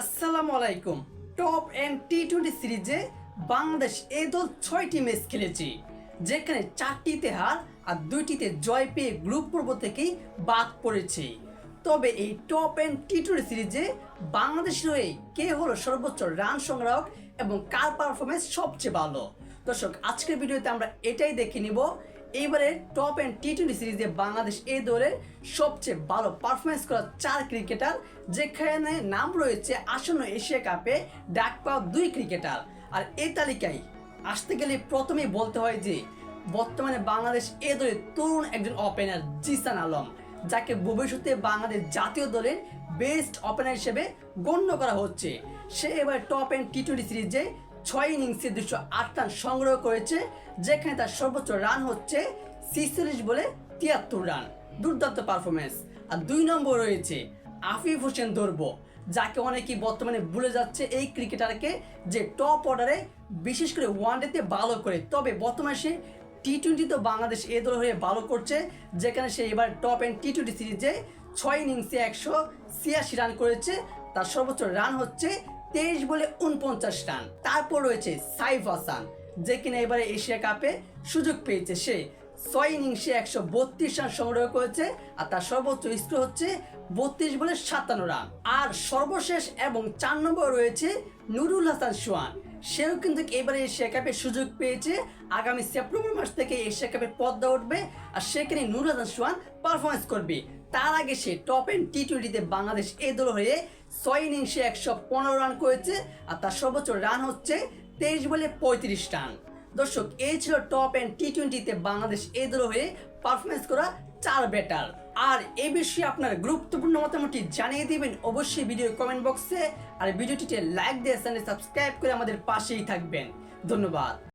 আসসালামু আলাইকুম। Top and T twenty সিরিজে বাংলাদেশ এই দল ছয়টি ম্যাচ খেলেছে। যেখানে চারটিতে হার আর দুইটিতে জয় পেয়ে গ্রুপ পর্ব থেকেই বাদ পড়েছে। তবে এই টপ এন্ড টি টোয়েন্টি সিরিজে বাংলাদেশের হয়ে কে হলো সর্বোচ্চ রান সংগ্রাহক এবং কার পারফরমেন্স সবচেয়ে ভালো? দর্শক, আজকের ভিডিওতে আমরা এটাই দেখে নিব এইবারে টপ এন্ড টি টোয়েন্টি সিরিজে বাংলাদেশ এই দলের সবচেয়ে ভালো পারফরমেন্স করা চার ক্রিকেটার যেখানে নাম রয়েছে আসন্ন এশিয়া কাপে ডাক পাওয়া দুই ক্রিকেটার আর এই তালিকায় আসতে গেলে প্রথমেই বলতে হয় যে, বর্তমানে বাংলাদেশ এ দলের তরুণ একজন ওপেনার জিসান আলম, যাকে ভবিষ্যতে বাংলাদেশ জাতীয় দলের বেস্ট ওপেনার হিসেবে গণ্য করা হচ্ছে। সে এবার টপ এন্ড টি টোয়েন্টি সিরিজে ছয় ইনিংসে দুশো আট রান সংগ্রহ করেছে, যেখানে তার সর্বোচ্চ রান হচ্ছে ছিচল্লিশ বলে তিয়াত্তর রান। দুর্দান্ত পারফরমেন্স আর দুই নম্বর রয়েছে আফিফ হোসেন দর্ব যাকে অনেকেই বর্তমানে ভুলে যাচ্ছে এই ক্রিকেটারকে যে টপ অর্ডারে বিশেষ করে ওয়ানডেতে ভালো করে। তবে বর্তমানে সে টি টোয়েন্টি তো বাংলাদেশ এ দল হয়ে ভালো করছে, যেখানে সে এবার টপ এন্ড টি টোয়েন্টি সিরিজে ছয় ইনিংসে একশো ছিয়াশি রান করেছে। তার সর্বোচ্চ রান হচ্ছে তেইশ বলে উনপঞ্চাশ রান। তারপর রয়েছে সাইফ হাসান, যে কিনা এবারে এশিয়া কাপে সুযোগ পেয়েছে। সে ছয় ইনিংসে একশো বত্রিশ রান সংগ্রহ করেছে আর তার সর্বোচ্চ স্কোর হচ্ছে বত্রিশ বলে সাতান্ন রান। আর সর্বশেষ এবং চার নম্বর রয়েছে নুরুল হাসান সোয়ান সেও কিন্তু এবারে এশিয়া কাপে সুযোগ পেয়েছে। আগামী সেপ্টেম্বর মাস থেকে এশিয়া কাপের পদ্মা উঠবে আর সেখানে নুরুল হাসান সোয়ান পারফরমেন্স করবে। তার আগে সে টপ এন্ড টি টোয়েন্টিতে বাংলাদেশ এই দল হয়ে ছয় ইনিংসে একশো পনেরো রান করেছে আর তার সর্বোচ্চ রান হচ্ছে তেইশ বলে পঁয়ত্রিশ রান দর্শক এই ছিল টপ এন্ড টি টোয়েন্টিতে বাংলাদেশ এই দল হয়ে পারফরমেন্স করা চার ব্যাটার আর এই বিষয়ে আপনার গুরুত্বপূর্ণ মতামতটি জানিয়ে দিবেন অবশ্যই ভিডিও কমেন্ট বক্সে আর ভিডিওটিতে লাইক দিয়ে চ্যানেল সাবস্ক্রাইব করে আমাদের পাশেই থাকবেন। ধন্যবাদ।